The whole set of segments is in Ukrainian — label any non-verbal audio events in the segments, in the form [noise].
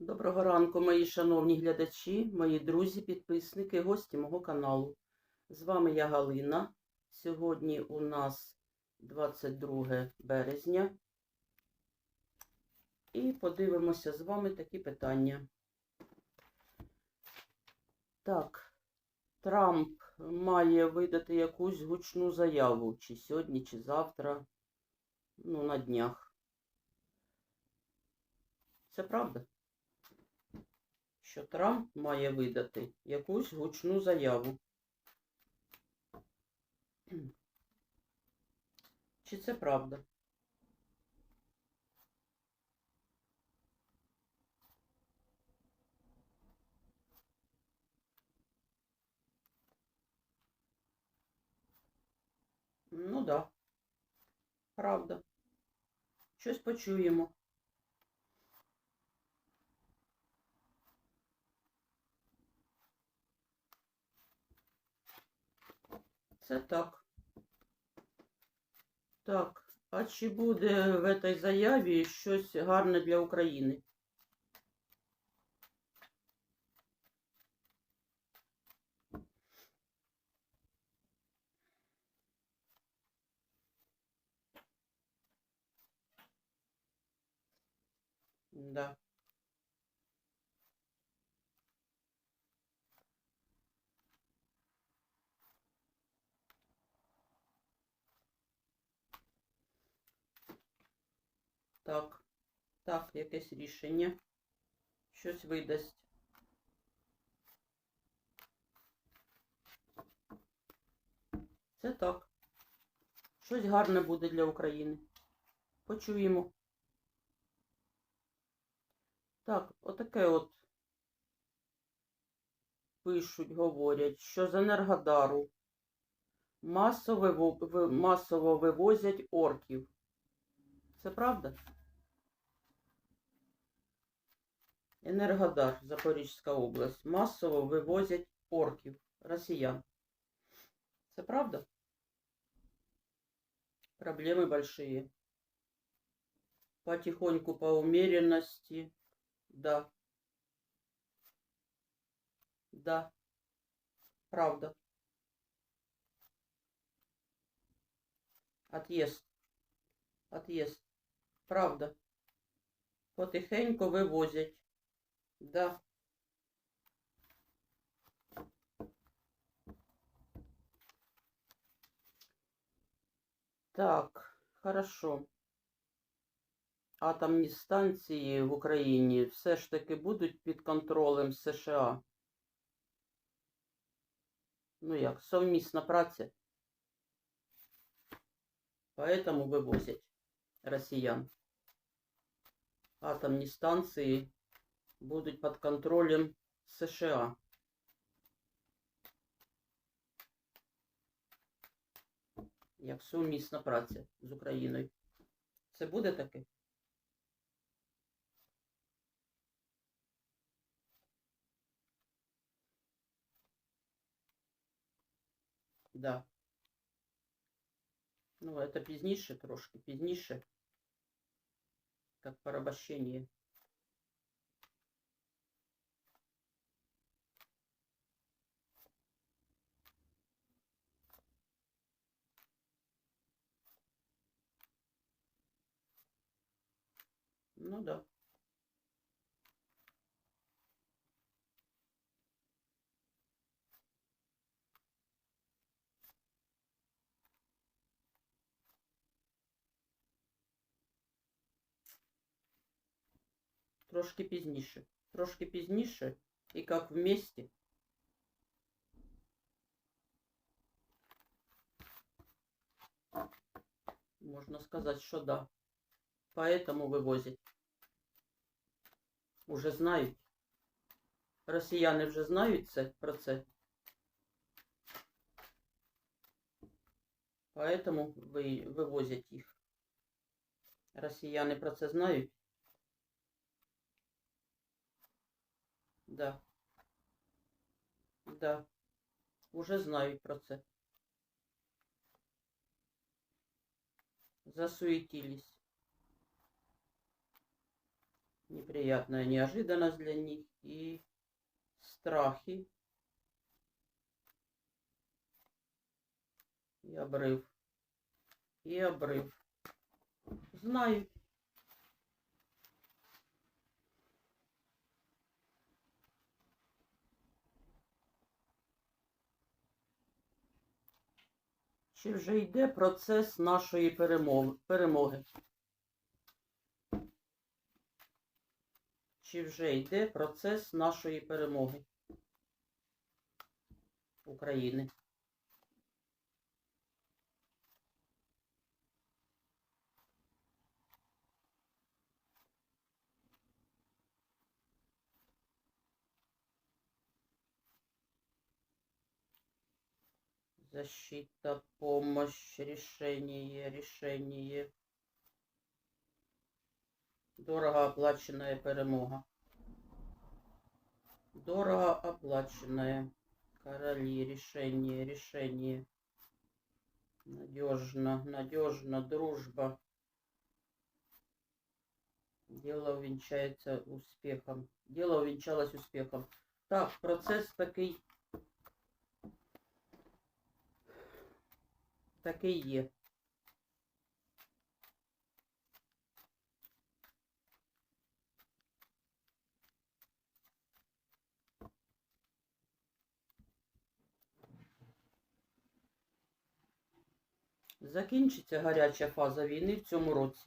Доброго ранку, мої шановні глядачі, мої друзі, підписники, гості мого каналу. З вами я Галина. Сьогодні у нас 22 березня. І подивимося з вами такі питання. Так, Трамп має видати якусь гучну заяву, чи сьогодні, чи завтра, ну, на днях. Це правда? Що Трамп має видати якусь гучну заяву. Чи це правда? Ну да, правда. Щось почуємо. Це так. Так, а чи буде в цій заяві щось гарне для України? Да. Так, так, якесь рішення. Щось видасть. Це так. Щось гарне буде для України. Почуємо. Так, отаке от пишуть, говорять, що з Енергодару масово, вивозять орків. Це правда? Енергодар, Запорізька область. Масово вивозять орків, росіян. Це правда? Проблемы большие. Потихоньку, по умеренности. Да. Да. Правда. Отъезд. Отъезд. Правда. Потихеньку вивозять. Да. Так, хорошо. Атомні станції в Україні все ж таки будуть під контролем США. Ну як, совмісна праця. Поэтому вивозять росіян. Атомні станції будуть під контролем США. Як сумісна праця з Україною. Це буде таке? Да. Ну, це пізніше трошки, пізніше. Як порабощення. Ну да. Трошки пізніше. Трошки пізніше і як вместе. Можна сказати, що да. Поэтому вивозять. Уже знають. Росіяни вже знають це, про це. Поэтому ви, вивозять їх. Росіяни про це знають. Да. Да. Уже знають про це. Засуетились. Не неприятная неожиданность для них и страхи и обрыв. И обрыв. Знаю. Чи вже йде процес нашої перемоги? Чи вже йде процес нашої перемоги України? Защита, помощь, решение, решение. Дорого оплаченная перемога. Дорого оплаченная. Короли, решение, решение. Надежно, надежно, дружба. Дело увенчается успехом. Дело увенчалось успехом. Так, процес такий. Такий є. Закінчиться гаряча фаза війни в цьому році.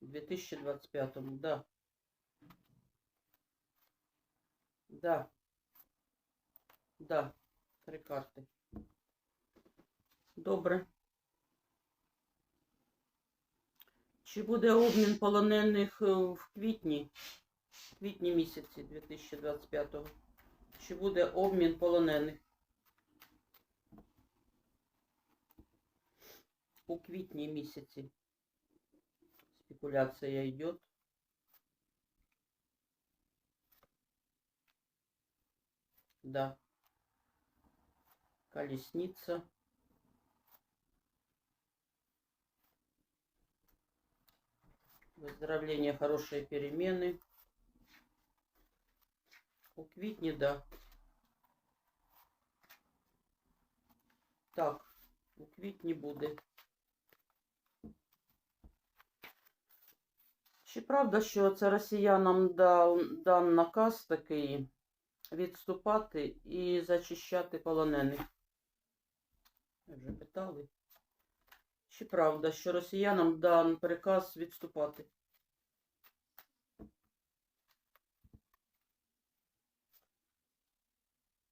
У 2025-му, да. Да. Да. Три карти. Добре. Чи буде обмін полонених е, в квітні? В квітні місяці 2025-го. Чи буде обмін полонених? У квітні місяці. Спекуляція йде. Да. Колесница. Выздоровление, хорошие перемены. У квітні, да. Так, у квітні буде. Чи правда, що це росіянам дав, дан наказ такий відступати і зачищати полонених? Вже питали. Чи правда, що росіянам дан приказ відступати?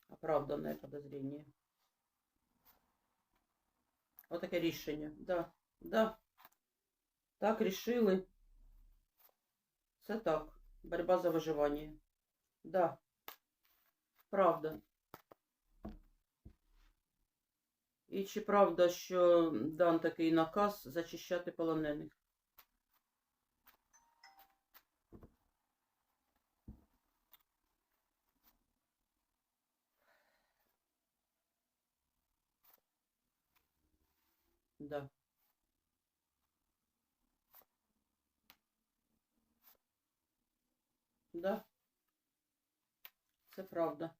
Оправданное подозрение. Отаке рішення. Да, да. Так рішили. Це так. Борьба за виживання. Да. Правда. І чи правда, що дан такий наказ зачищати полонених? Да. Да. Це правда.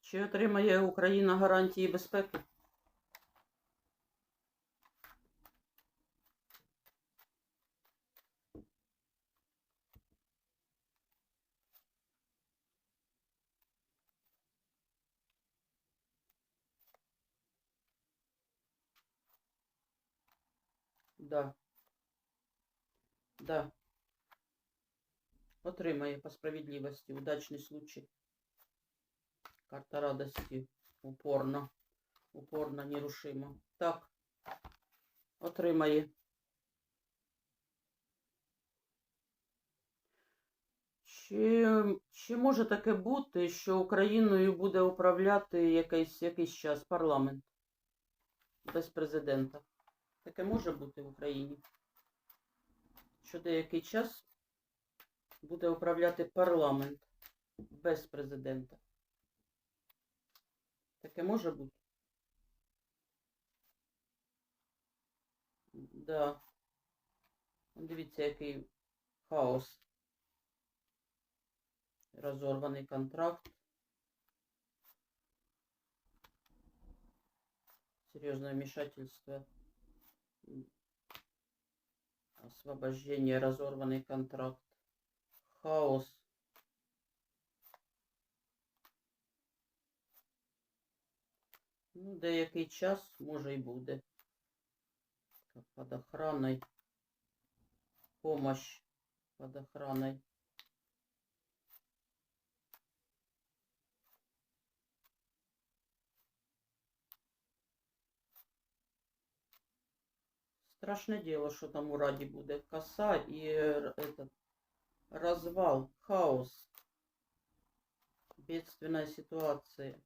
Чи отримає Україна гарантії безпеки? Да. Да. Отримає по справедливості. Удачний случай. Карта радости. Упорно. Упорно, нерушимо. Так. Отримає. Чи, чи може таке бути, що Україною буде управляти якийсь, якийсь час парламент без президента? Таке може бути в Україні? Що деякий час буде управляти парламент без президента? Таке може бути? Да. Дивіться, який хаос. Розорваний контракт. Серьезное вмешательство. Освобождение, разорванный контракт. Хаос. Ну, деякий час, може, і буде. Так, Под охраной. Помощь под охраной. Страшное дело, что там у Ради будет. Коса э, этот развал, хаос. Бедственная ситуация.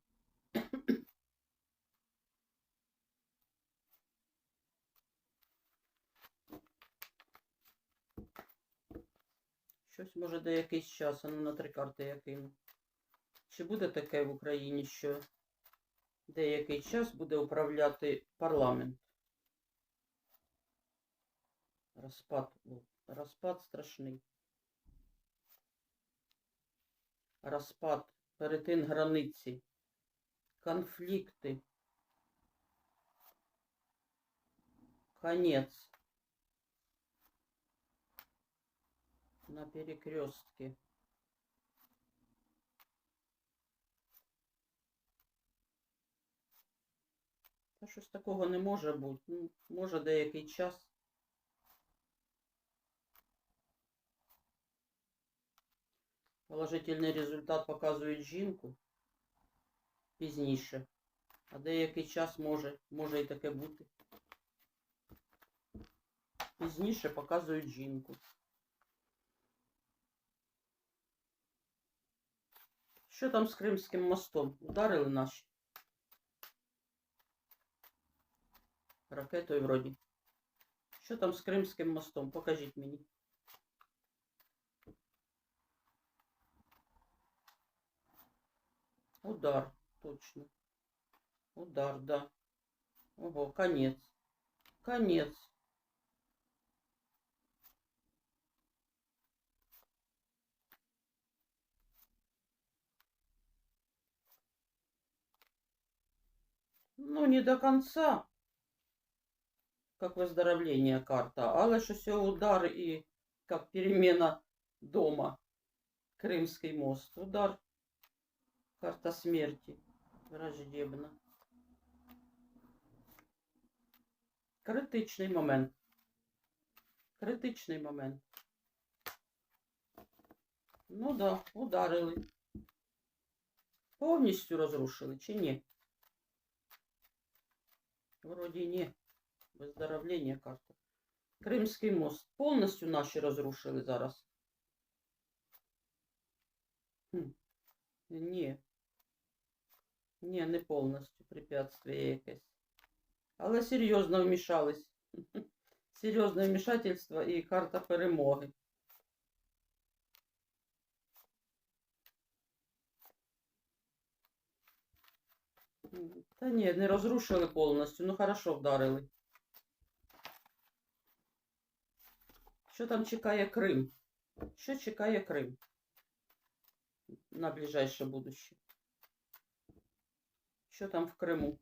Щось може деякийсь час, а ну на три карти я кину. Чи буде таке в Україні, що деякий час буде управляти парламент? Розпад. був. Розпад страшний. Розпад, перетин границі, конфлікти. Конец. На перекрестке. Щось такого не може бути. Ну, може деякий час. Положительний результат показують жінку пізніше. А деякий час може, може і таке бути. Пізніше показують жінку. Що там з Кримським мостом? Ударили наші? Ракетою вроді. Що там з Кримським мостом? Покажіть мені. Удар, точно. Удар, да. Ого, конец. Конец. Ну, не до конца, как выздоровление карта, але ж все удар и как перемена дома. Крымский мост. Удар. Карта смерти. Враждебна. Критичний момент. Критичний момент. Ну да, ударили. Повністю розрушили чи ні? Вроді ні. Виздоровлення карта. Кримський мост. Повністю наші розрушили зараз. Хм. Ні. Ні, не повністю препятствие якесь. Але серйозно вмішались. [laughs] Серйозне вмішательство і карта перемоги. Та ні, не розрушили повністю. Ну хорошо вдарили. Що там чекає Крим? Що чекає Крим? на ближайшее будущее. Що там в Криму?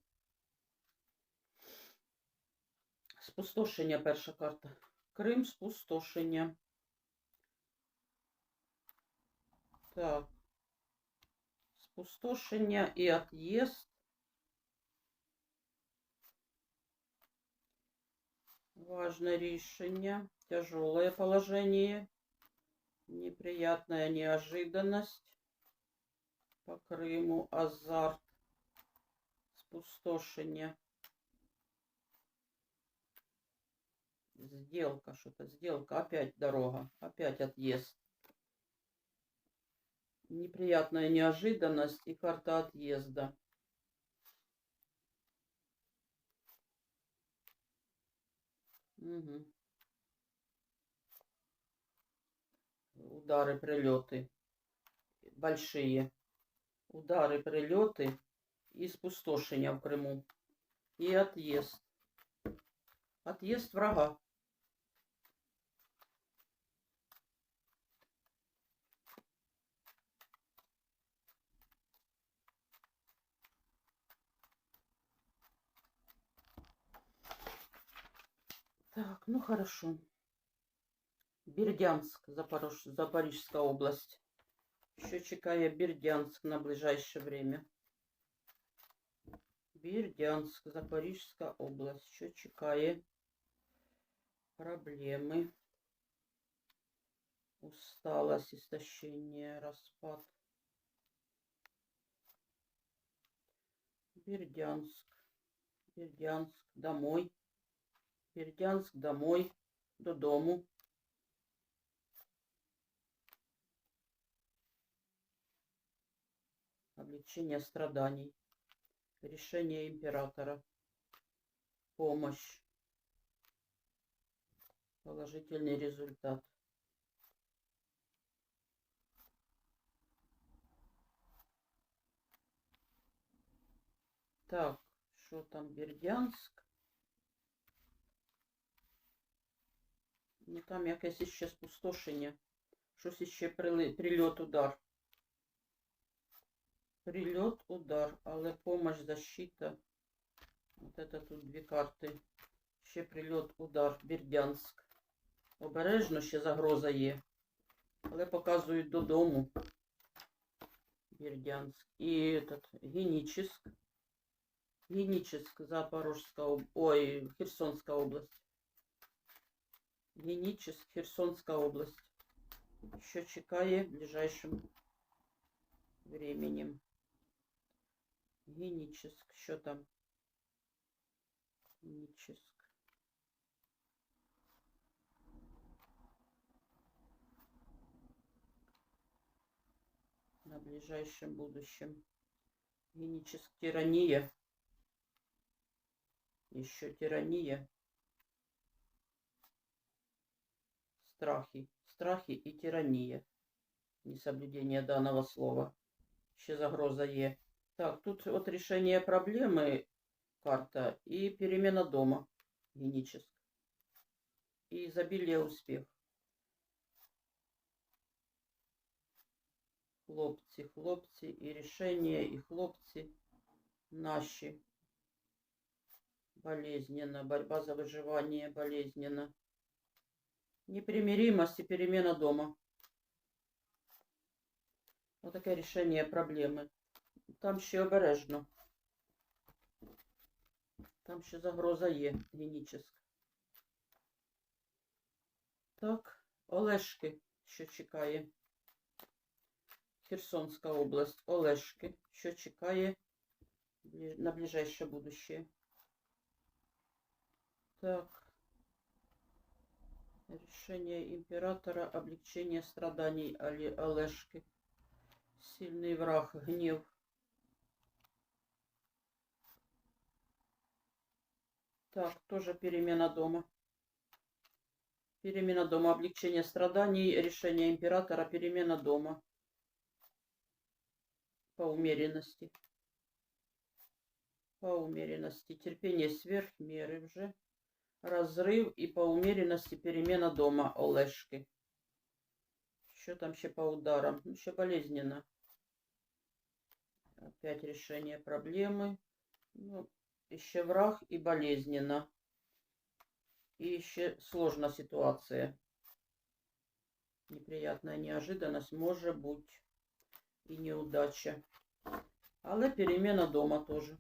Спустошення перша карта. Крим, спустошення. Так. Спустошення і отъезд. Важное решение. Тяжелое положение. Неприятная неожиданность. По Крыму азарт. Спустошение. Сделка, что-то сделка. Опять дорога. Опять отъезд. Неприятная неожиданность и карта отъезда. Угу. Удары, прилеты. Большие. Удары, прилеты и спустошення в Криму. И отъезд. Отъезд врага. Так, ну хорошо. Бердянск, Запорож... Запорожская область. Що чекає Бердянск на ближайшее время? Бердянск, Запорожская область. Що чекає? Проблеми. Усталость, истощение, распад. Бердянск. Бердянск, домой. Бердянск, домой. Додому. облегчение страданий, решение императора, помощь, положительный результат. Так, що там Бердянськ? Ну там якесь іще спустошення. Щось іще прили... прильот, удар. Прильот, удар, але помощь, защита. Вот это тут дві карти. Ще прильот, удар, Бердянськ. Обережно ще загроза є. Але показують додому. Бердянськ. І этот, Геніческ. Геніческ, Запорожська об... Ой, Херсонська область. Геніческ, Херсонська область. Що чекає ближайшим временем. Геническ. Що там? Геническ. На ближайшем будущем. Геническ тирания. Еще тирания. Страхи. Страхи и тирания. Несоблюдение данного слова. Ще загроза є. Так, тут от решение проблемы карта и перемена дома геническая. И изобилие успех. Хлопці, хлопці, і рішення, і хлопці наші. Болезненно, борьба за выживание болезненно. Непримиримость и перемена дома. Вот таке рішення проблеми. Там ще обережно. Там ще загроза є геніческа. Так, Олешки, що чекає. Херсонська область. Олешки, що чекає на ближайше будущее. Так. Решение императора, облегчение страданий Олешки. Сильный враг, гнев. Так, тоже перемена дома. Перемена дома, облегчение страданий, решение императора, перемена дома. По умеренности. По умеренности. Терпение сверх меры уже. Разрыв и по умеренности перемена дома Олешки. Що там ще по ударам? Ну, ще болезненно. Опять решение проблемы. Ну, еще враг и болезненно. И еще сложная ситуация. Неприятная неожиданность может быть. И неудача. Але перемена дома тоже.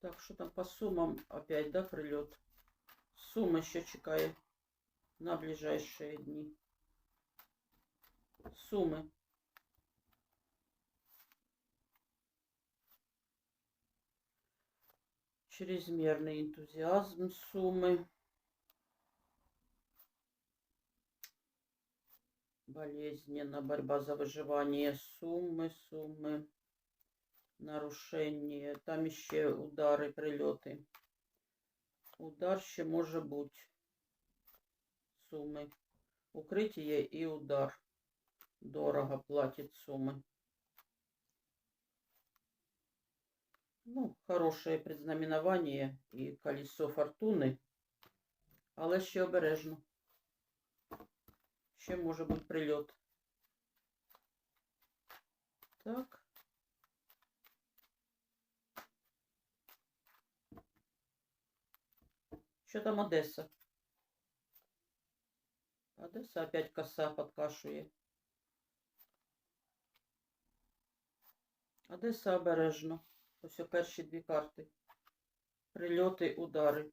Так, что там по суммам опять, да, прилет? Сумма еще чекает на ближайшие дни. Суммы. Чрезмерный энтузиазм суммы. Болезненно борьба за выживание суммы, суммы. Нарушение. Там еще удары, прилеты. Удар ще може бути. Суми. Укриття і удар. дорого платит суммы. Ну, хорошее предзнаменование і колесо фортуни, але ще обережно. Ще може бути прильот. Так. Що там Одеса? Одеса опять коса подкашує. Одеса обережно. Ось перші дві карти. Прильоти, удари.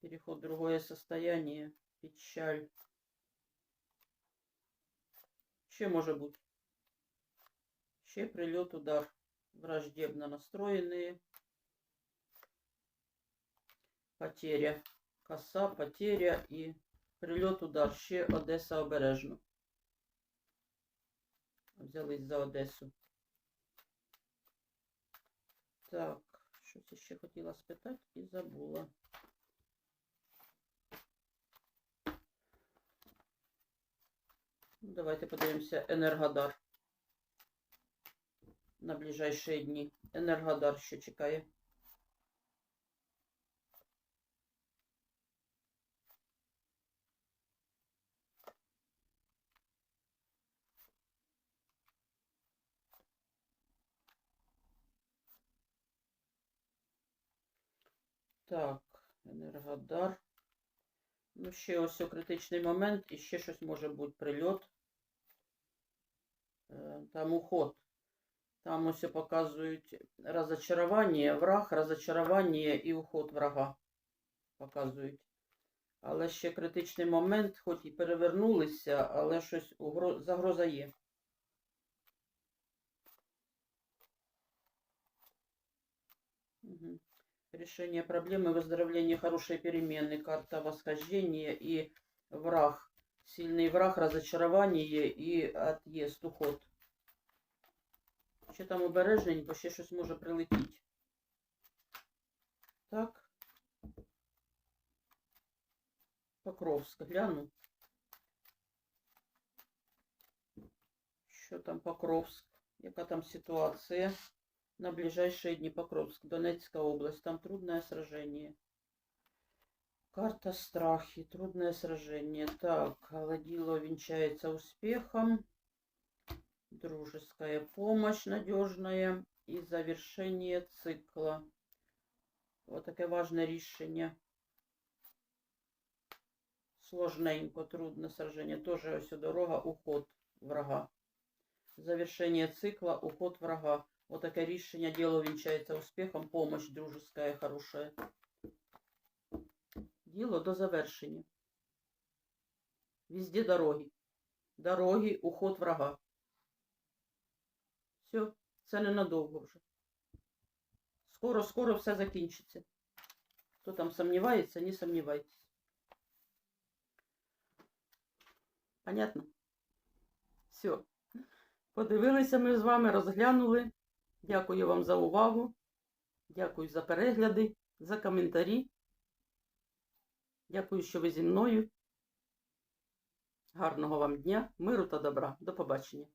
Переход в другое состояние. Печаль. Ще може бути. Ще прильот, удар. Враждебно настроєні. Потеря. Коса, потеря і прильот, удар. Ще Одеса обережно. Взялись за Одесу. Так, щось ще хотіла спитати і забула. Ну, Давайте подивимося Енергодар. На ближайшие дні. Енергодар що чекає. Так, Енергодар. Ну, ще ось критичний момент, і ще щось може бути прильот. Е, Там уход. Там ось показують розочарування, враг, розочарування і уход врага. Показують. Але ще критичний момент, хоч і перевернулися, але щось загроза є. Решение проблемы, выздоровление, хорошие перемены, карта восхождения и враг. Сильный враг, разочарование и отъезд, уход. Ще там обережненько, ще щось може прилетіти. Так. Покровськ, гляну. Що там Покровськ? Яка там ситуація? На ближайшие дни Покровск, Донецкая область. Там трудное сражение. Карта страхи, трудное сражение. Так, Холодило венчается успехом. Дружеская помощь надежная. И завершение цикла. Вот таке важне рішення. Сложненько, трудне сражение. Тоже ось дорога, уход врага. Завершение цикла, уход врага. Вот такое рішення, дело венчается успехом, помощь дружеская, хорошая. Діло до завершення. Везде дороги. Дороги, уход врага. Все, це ненадовго вже. Скоро-скоро все закінчиться. Хто там сомневається, не сомневайтесь. Понятно? Все. Подивилися ми з вами, розглянули. Дякую вам за увагу. Дякую за перегляди, за коментарі. Дякую, що ви зі мною. Гарного вам дня, миру та добра. До побачення.